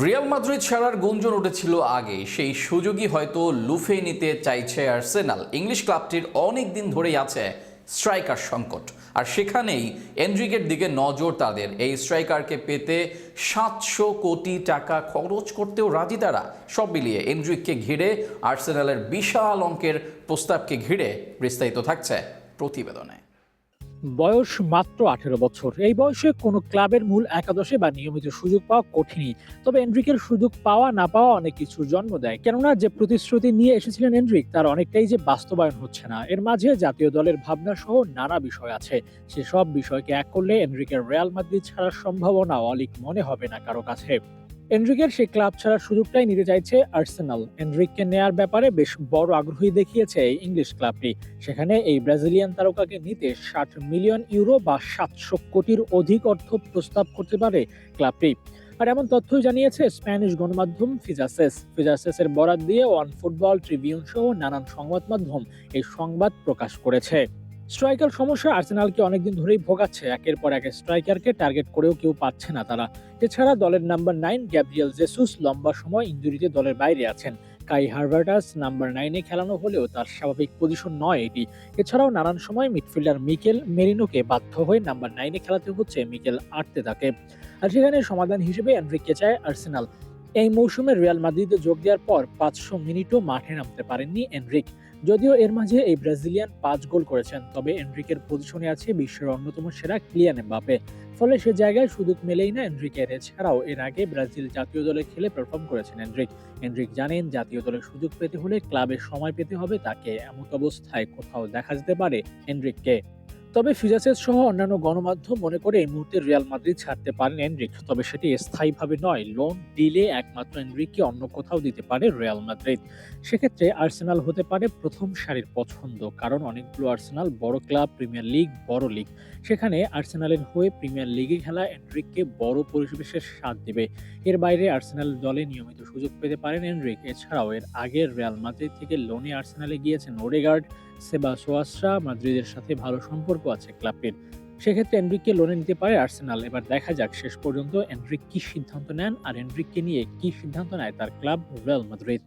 Real Madrid ছাড়ার গুঞ্জন উঠেছিল আগে সেই সুযোগই হয়তো লুফে নিতে চাইছে আর্সেনাল। ইংলিশ ক্লাবটির অনেক দিন ধরেই আছে স্ট্রাইকার সংকট। আর সেখানেই এন্ড্রিকের দিকে নজর তাদের। এই স্ট্রাইকারকে পেতে সাতশো কোটি টাকা খরচ করতেও রাজি তারা। সব মিলিয়ে এন্ড্রিককে ঘিরে আর্সেনালের বিশাল অঙ্কের প্রস্তাবকে ঘিরে বিস্তারিত থাকছে প্রতিবেদনে। বয়স মাত্র আঠেরো বছর। এই বয়সে কোনো ক্লাবের মূল একাদশে বা নিয়মিত সুযোগ পাওয়া কঠিনই। তবে এন্ড্রিকের সুযোগ পাওয়া না পাওয়া অনেক কিছুর জন্ম দেয়। কেননা, যে প্রতিশ্রুতি নিয়ে এসেছিলেন এন্ড্রিক, তার অনেকটাই যে বাস্তবায়ন হচ্ছে না। এর মাঝে জাতীয় দলের ভাবনা সহ নানা বিষয় আছে। সেসব বিষয়কে এক করলে এন্ড্রিকের রিয়াল মাদ্রিদ ছাড়ার সম্ভাবনা অলিক মনে হবে না কারও কাছে। এন্ড্রিকের সেই ক্লাব ছাড়ার সুযোগটাই নিতে চাইছে আর্সেনাল। এন্ড্রিককে নেয়ার ব্যাপারে বেশ বড় আগ্রহী দেখিয়েছে এই ইংলিশ ক্লাবটি। সেখানে এই ব্রাজিলিয়ান তারকাকে নিতে ষাট মিলিয়ন ইউরো বা সাতশো কোটির অধিক অর্থ প্রস্তাব করতে পারে ক্লাবটি। আর এমন তথ্যই জানিয়েছে স্প্যানিশ গণমাধ্যম ফিজাসেস। ফিজাসেসের বরাত দিয়ে ওয়ান ফুটবল ট্রিবিউন সহ নানান সংবাদ মাধ্যম এই সংবাদ প্রকাশ করেছে। স্ট্রাইকার সমস্যা আর্সেনালকে অনেকদিন ধরেই ভোগাচ্ছে। একের পর এক স্ট্রাইকারকে টার্গেট করেও কেউ পাচ্ছে না তারা। এছাড়া দলের নাম্বার নাইন গ্যাব্রিয়েল জেসুস লম্বা সময় ইঞ্জুরিতে দলের বাইরে আছেন। কাই হার্ভার্টাস নাম্বার নাইনে খেলানো হলেও তার স্বাভাবিক পজিশন নয় এটি। এছাড়াও নানান সময় মিডফিল্ডার মিকেল মেরিনোকে বাধ্য হয়ে নাম্বার নাইনে খেলাতে হচ্ছে মিকেল আটতে তাকে আর সেখানে সমাধান হিসেবে এনরিককে চায় আর্সেনাল। এই মৌসুমে রিয়াল মাদ্রিদে যোগ দেওয়ার পর পাঁচশো মিনিটও মাঠে নামতে পারেননি এনরিক। যদিও এর মাঝে এই ব্রাজিলিয়ান পাঁচ গোল করেছেন, তবে এনরিকের পজিশনে আছে বিশ্বের অন্যতম সেরা ক্লিয়ান এমবাপে। ফলে সে জায়গায় সুযোগ মেলেই না এনরিকের, এছাড়াও এর আগে ব্রাজিল জাতীয় দলে খেলে পারফর্ম করেছেন এনরিক। এনরিক জানেন, জাতীয় দলে সুযোগ পেতে হলে ক্লাবে সময় পেতে হবে, তাকে এমন অবস্থায় কোথাও দেখা যেতে পারে এনরিককে। তবে ফিজাসেস সহ অন্যান্য গণমাধ্যম মনে করে এই মুহূর্তে রিয়াল মাদ্রিদ ছাড়তে পারেন এনরিক। তবে সেটি স্থায়ীভাবে নয়, লোন দিলে একমাত্র এনরিককে অন্য কোথাও দিতে পারে রিয়াল মাদ্রিদ। সেক্ষেত্রে আর্সেনাল হতে পারে প্রথম সারির পছন্দ, কারণ অনেকগুলো আর্সেনাল বড় ক্লাব, প্রিমিয়ার লিগ, বড় লিগ। সেখানে আর্সেনালের হয়ে প্রিমিয়ার লিগে খেলা এনরিককে বড় পরিবেশের স্বাদ দেবে। এর বাইরে আর্সেনাল দলে নিয়মিত সুযোগ পেতে পারেন এনরিক। এছাড়াও এর আগের রিয়াল মাদ্রিদ থেকে লোনে আর্সেনালে গিয়েছেন ওডেগার্ড। সেবা সোয়াসরা মাদ্রিদের সাথে ভালো সম্পর্ক আছে ক্লাবটির। সেক্ষেত্রে এনরিককে লোনে নিতে পারে আর্সেনাল। এবার দেখা যাক, শেষ পর্যন্ত এনরিক কি সিদ্ধান্ত নেন আর এনরিককে নিয়ে কি সিদ্ধান্ত নেয় তার ক্লাব রিয়াল মাদ্রিদ।